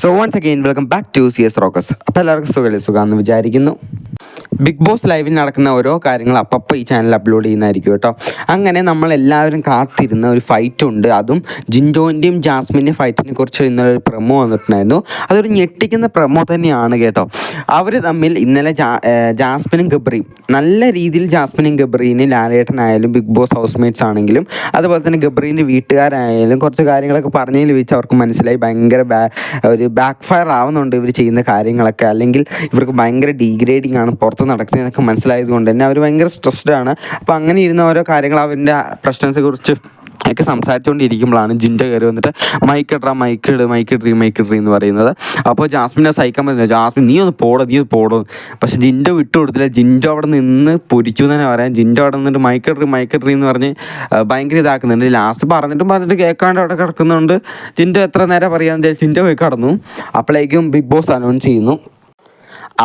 So once again welcome back to C S rocks അപ്പോൾ എല്ലാവർക്കും സുഖമല്ലേ സുഖമെന്ന് വിചാരിക്കുന്നു. ബിഗ് ബോസ് ലൈവിൽ നടക്കുന്ന ഓരോ കാര്യങ്ങൾ അപ്പപ്പോൾ ഈ ചാനൽ അപ്ലോഡ് ചെയ്യുന്നതായിരിക്കും കേട്ടോ. അങ്ങനെ നമ്മളെല്ലാവരും കാത്തിരുന്ന ഒരു ഫൈറ്റ് ഉണ്ട്. അതും ജിൻഡോന്റെയും ജാസ്മിന്റെയും ഫൈറ്റിനെ കുറിച്ച് ഇന്നലെ ഒരു പ്രമോ വന്നിട്ടുണ്ടായിരുന്നു. അതൊരു ഞെട്ടിക്കുന്ന പ്രമോ തന്നെയാണ് കേട്ടോ. അവർ തമ്മിൽ ഇന്നലെ ജാസ്മിനും ഗബ്രിയും നല്ല രീതിയിൽ ജാസ്മിനും ഗബ്രീനെ ലാലേട്ടനായാലും ബിഗ് ബോസ് ഹൗസ് മേറ്റ്സ് ആണെങ്കിലും അതുപോലെ തന്നെ ഗബ്രീന്റെ വീട്ടുകാരായാലും കുറച്ച് കാര്യങ്ങളൊക്കെ പറഞ്ഞതിൽ വെച്ച് അവർക്ക് മനസ്സിലായി ഭയങ്കര ഒരു ബാക്ക് ഫയർ ആവുന്നുണ്ട് ഇവർ ചെയ്യുന്ന കാര്യങ്ങളൊക്കെ. അല്ലെങ്കിൽ ഇവർക്ക് ഭയങ്കര ഡീഗ്രേഡിംഗ് ആണ് പുറത്ത് നടക്കുന്നതൊക്കെ മനസ്സിലായത് കൊണ്ട് തന്നെ അവർ ഭയങ്കര സ്ട്രെസ്ഡ് ആണ്. അപ്പോൾ അങ്ങനെ ഇരുന്ന ഓരോ കാര്യങ്ങൾ അവരുടെ പ്രശ്നത്തെ കുറിച്ച് ഒക്കെ സംസാരിച്ചുകൊണ്ടിരിക്കുമ്പോഴാണ് ജിന്റെ കയറി വന്നിട്ട് മൈക്ക് ഇടറ മൈക്ക് ഇട് മൈക്ക് ഇട്രീ മൈക്ക് ഇട്രീ എന്ന് പറയുന്നത്. അപ്പോൾ ജാസ്മിനെ സഹിക്കാൻ പറ്റുന്നത് ജാസ്മിൻ നീ ഒന്ന് പോടോ നീ ഒന്ന് പോടോ. പക്ഷേ ജിന്റെ വിട്ടു കൊടുത്തില്ല. ജിന്റെ അവിടെ നിന്ന് പൊരിച്ചു എന്ന് തന്നെ പറയാം. ജിന്റെ അവിടെ നിന്നിട്ട് മൈക്ക് ഇട്രീ മൈക്ക് ഇട്രീ എന്ന് പറഞ്ഞ് ഭയങ്കര ഇതാക്കുന്നുണ്ട്. ലാസ്റ്റ് പറഞ്ഞിട്ടും പറഞ്ഞിട്ട് കേൾക്കാണ്ട് അവിടെ കിടക്കുന്നുണ്ട്. ജിന്റെ എത്ര നേരം പറയാമെന്ന് വെച്ചാൽ ജിന്റെ പോയി കടന്നു. അപ്പോഴേക്കും ബിഗ് ബോസ് അനൗൺസ് ചെയ്യുന്നു.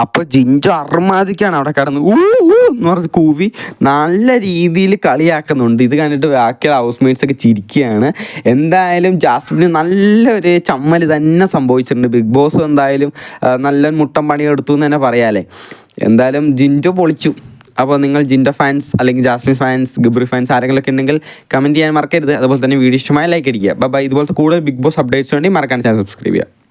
അപ്പോൾ ജിഞ്ചു അർമാദിക്കാണ് അവിടെ കിടന്ന്. ഊ ഊ എന്ന് പറഞ്ഞ് കൂവി നല്ല രീതിയിൽ കളിയാക്കുന്നുണ്ട്. ഇത് കണ്ടിട്ട് ബാക്കിയുള്ള ഹൗസ് മേറ്റ്സ് ഒക്കെ ചിരിക്കുകയാണ്. എന്തായാലും ജാസ്മിന് നല്ലൊരു ചമ്മൽ തന്നെ സംഭവിച്ചിട്ടുണ്ട്. ബിഗ് ബോസ് എന്തായാലും നല്ല മുട്ടൻ പണി എടുത്തു എന്ന് തന്നെ പറയാലേ എന്തായാലും ജിൻജു പൊളിച്ചു. അപ്പോൾ നിങ്ങൾ ജിൻഡോ ഫാൻസ് അല്ലെങ്കിൽ ജാസ്മിൻ ഫാൻസ് ഗബ്രി ഫാൻസ് ആരെങ്കിലും ഒക്കെ ഉണ്ടെങ്കിൽ കമന്റ് ചെയ്യാൻ മറക്കരുത്. അതുപോലെ തന്നെ വീഡിയോ ഇഷ്ടമായ ലൈക്ക് അടിക്കുക. ബൈ ഇതുപോലത്തെ കൂടുതൽ ബിഗ് ബോസ് അപ്ഡേറ്റ്സ് വേണ്ടി മറക്കാൻ ചാനൽ സബ്സ്ക്രൈബ് ചെയ്യുക.